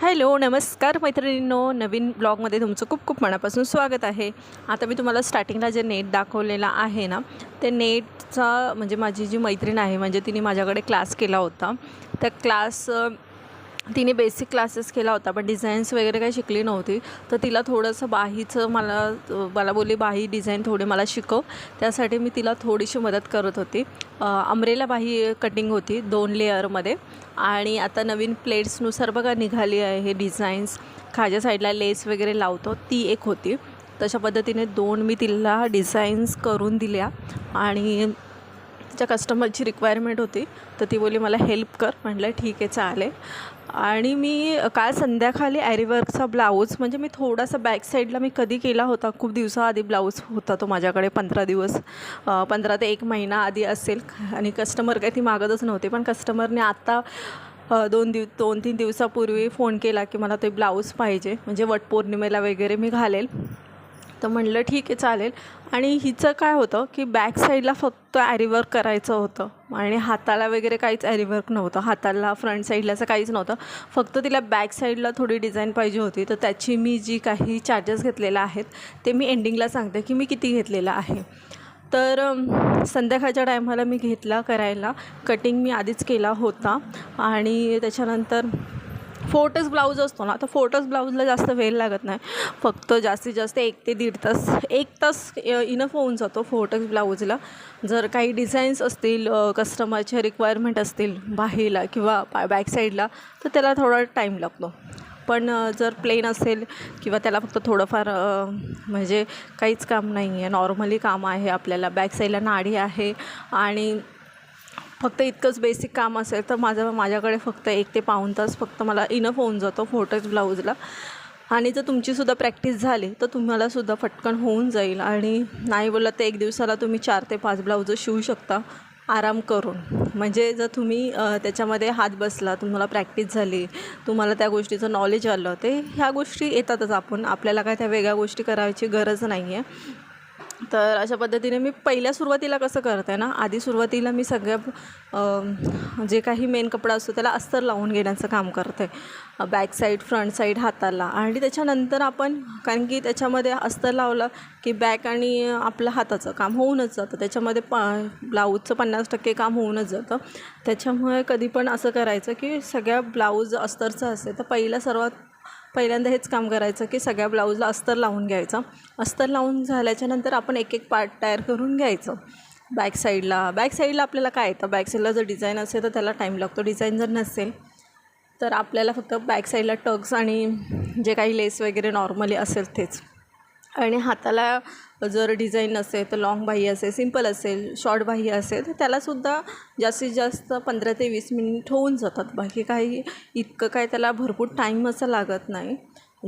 Hello नमस्कार मैत्रिणींनो. नवीन ब्लॉगमध्ये तुमचं खूप खूप मनापासून स्वागत आहे. आता मी तुम्हाला स्टार्टिंगला जे नेट दाखवलेलं आहे ना ते नेटचा म्हणजे माझी जी मैत्रीण आहे म्हणजे तिने माझ्याकडे क्लास केला होता. त्या क्लास तिने बेसिक क्लासेस केला होता पण डिझाईन्स वगैरे काही शिकली नव्हती. तर तिला थोडंसं बाहीचं मला मला बोलली बाही डिझाईन थोडी मला शिकव. त्यासाठी मी तिला थोडीशी मदत करत होती. अमरेला बाही कटिंग होती दोन लेअरमध्ये आणि आता नवीन प्लेट्सनुसार बघा निघाली आहे हे डिझाईन्स खालच्या साईडला लेस वगैरे लावतो ती एक होती. तशा पद्धतीने दोन मी तिला डिझाईन्स करून दिल्या. आणि तिच्या कस्टमरची रिक्वायरमेंट होती तर ती बोली मला हेल्प कर. म्हटलं ठीक आहे चालेल. आणि मी काल संध्याकाळी ॲरीवर्कचा ब्लाऊज म्हणजे मी थोडासा बॅक साईडला मी कधी केला होता खूप दिवसाआधी ब्लाऊज होता तो माझ्याकडे पंधरा दिवस पंधरा ते एक महिना आधी असेल. आणि कस्टमर काही ती मागतच नव्हते पण कस्टमरने आत्ता दोन दिव दोन तीन दिवसापूर्वी फोन केला की मला ते ब्लाऊज पाहिजे म्हणजे वटपौर्णिमेला वगैरे मी घालेल. तर म्हणलं ठीक आहे चालेल. आणि हिचं काय होतं की बॅक साईडला फक्त ॲरीवर्क करायचं होतं. आणि हाताला वगैरे काहीच ॲरीवर्क नव्हतं. हाताला फ्रंट साईडला असं काहीच नव्हतं. फक्त तिला बॅक साईडला थोडी डिझाईन पाहिजे होती. तर त्याची मी जी काही चार्जेस घेतलेले आहेत ते मी एंडिंगला सांगते की मी किती घेतलेलं आहे. तर संध्याकाळच्या टायमाला मी घेतला करायला. कटिंग मी आधीच केला होता. आणि त्याच्यानंतर फोटस ब्लाऊज असतो ना तर फोटस ब्लाऊजला जास्त वेळ लागत नाही. फक्त जास्तीत जास्त एक ते दीड तास एक तास इनफ होऊन जातो फोटस ब्लाऊजला. जर काही डिझाईन्स असतील कस्टमरच्या रिक्वायरमेंट असतील बाहेरला किंवा बॅक साईडला तर त्याला थोडा टाईम लागतो. पण जर प्लेन असेल किंवा त्याला फक्त थोडंफार म्हणजे काहीच काम नाही आहे नॉर्मली काम आहे आपल्याला. बॅक साईडला नाडी आहे आणि फक्त इतकंच बेसिक काम असेल तर माझं माझ्याकडे फक्त एक ते पाऊण तास फक्त मला इनफ होऊन जातो फोटोज ब्लाऊजला आणि जर तुमचीसुद्धा प्रॅक्टिस झाली तर तुम्हालासुद्धा फटकन होऊन जाईल. आणि नाही बोललं तर एक दिवसाला तुम्ही चार ते पाच ब्लाऊजं शिवू शकता. आराम करून. म्हणजे जर तुम्ही त्याच्यामध्ये हात बसला तुम्हाला प्रॅक्टिस झाली तुम्हाला त्या गोष्टीचं नॉलेज आलं ते ह्या गोष्टी येतातच आपण. आपल्याला काय त्या वेगळ्या गोष्टी करायची गरज नाही आहे तर अशा पद्धतीने मी पहिल्या सुरुवातीला कसं करते ना आधी सुरुवातीला मी सगळ्या जे काही मेन कपडा असतो त्याला अस्तर लावून घेण्याचं काम करते. बॅक साईड फ्रंट साईड हाताला. आणि त्याच्यानंतर आपण कारण की त्याच्यामध्ये अस्तर लावलं की बॅक आणि आपलं हाताचं काम होऊनच जातं. त्याच्यामध्ये प ब्लाऊजचं पन्नास टक्के काम होऊनच जातं. त्याच्यामुळे कधी पण असं करायचं की सगळ्या ब्लाऊज अस्तरचं असेल तर पहिला सर्वात पहिल्यांदा हेच काम करायचं की सगळ्या ब्लाऊजला अस्तर लावून घ्यायचं. अस्तर लावून झाल्याच्यानंतर आपण एक एक पार्ट तयार करून घ्यायचं. बॅक साईडला. बॅक साईडला आपल्याला काय येतं? बॅक साईडला जर डिझाईन असेल तर त्याला टाईम लागतो. डिझाईन जर नसेल तर आपल्याला फक्त बॅक साईडला टक्स आणि जे काही लेस वगैरे नॉर्मली असेल तेच. आणि हाताला जर डिझाईन असेल तर लाँग बाही असेल सिंपल असेल शॉर्ट बाही असेल तर त्यालासुद्धा जास्तीत जास्त पंधरा ते वीस मिनिट होऊन जातात. बाकी काही इतकं काय त्याला भरपूर टाईम असं लागत नाही.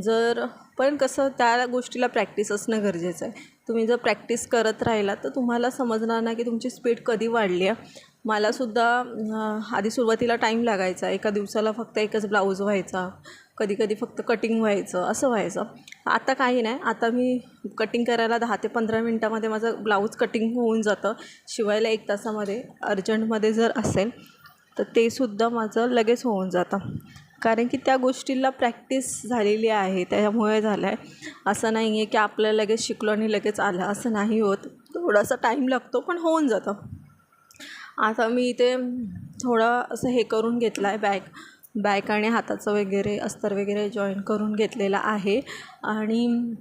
जर पण कसं त्या गोष्टीला प्रॅक्टिस असणं गरजेचं आहे. तुम्ही जर प्रॅक्टिस करत राहिला तर तुम्हाला समजणार नाही की तुमची स्पीड कधी वाढली आहे. मलासुद्धा आधी सुरुवातीला टाईम लागायचा. एका दिवसाला फक्त एकच ब्लाऊज व्हायचा. कधी कधी फक्त कटिंग व्हायचं असं व्हायचं. आता काही नाही. आता मी कटिंग करायला दहा ते पंधरा मिनटामध्ये माझं ब्लाऊज कटिंग होऊन जातं. शिवायला एक तासामध्ये अर्जंटमध्ये जर असेल तर ते सुद्धा माझं लगेच होऊन जातं. कारण की त्या गोष्टीला प्रॅक्टिस झालेली आहे त्याच्यामुळे झालं आहे असं नाही आहे की आपल्याला लगेच शिकलो आणि लगेच आलं. असं नाही होत. थोडासा टाईम लागतो पण होऊन जातं. आता मी इथे थोडं असं हे करून घेतलं आहे बॅक बॅक आणि हाताचं वगैरे अस्तर वगैरे जॉईन करून घेतलेलं आहे. आणि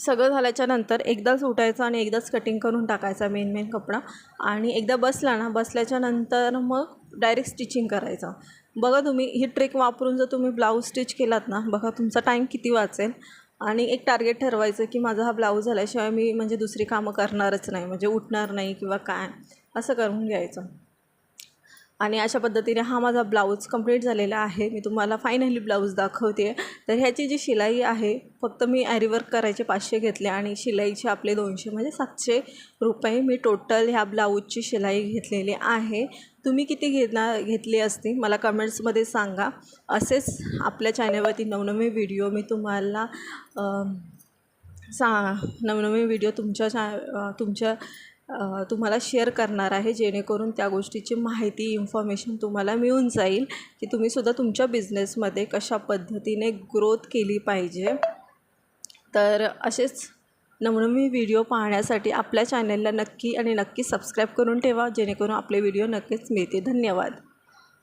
सगळं झाल्याच्यानंतर एकदाच उठायचं आणि एकदाच कटिंग करून टाकायचा मेन मेन कपडा. आणि एकदा बसला ना बसल्याच्या नंतर मग डायरेक्ट स्टिचिंग करायचं. बघा तुम्ही ही ट्रिक वापरून जर तुम्ही ब्लाऊज स्टिच केलात ना बघा तुमचा टाईम किती वाचेल. आणि एक टार्गेट ठरवायचं की माझा हा ब्लाऊज झाल्याशिवाय मी म्हणजे दुसरी कामं करणारच नाही म्हणजे उठणार नाही किंवा काय असं करून घ्यायचं. आणि अशा पद्धतीने हा माझा ब्लाऊज कंप्लीट झालेला आहे. मी तुम्हाला फायनली ब्लाऊज दाखवते तर ह्याची जी शिलाई आहे फक्त मी ॲरीवर्क करायचे पाचशे घेतले आणि शिलाईचे आपले दोनशे म्हणजे सातशे रुपये मी टोटल ह्या ब्लाऊजची शिलाई घेतलेली आहे. तुम्ही किती घेणार घेतली असती मला कमेंट्समध्ये सांगा. असेच आपल्या चॅनलवरती नवनवे व्हिडिओ मी तुम्हाला सा नवनवीन व्हिडिओ तुमच्या चॅ तुमच्या तुम्हाला शेअर करणार आहे जेणेकरून त्या गोष्टीची माहिती इन्फॉर्मेशन तुम्हाला मिळून जाईल की तुम्हीसुद्धा तुमच्या बिझनेसमध्ये कशा पद्धतीने ग्रोथ केली पाहिजे. तर असेच नवनवी व्हिडिओ पाहण्यासाठी आपल्या चॅनलला नक्की आणि नक्की सबस्क्राईब करून ठेवा जेणेकरून आपले व्हिडिओ नक्कीच मिळते धन्यवाद.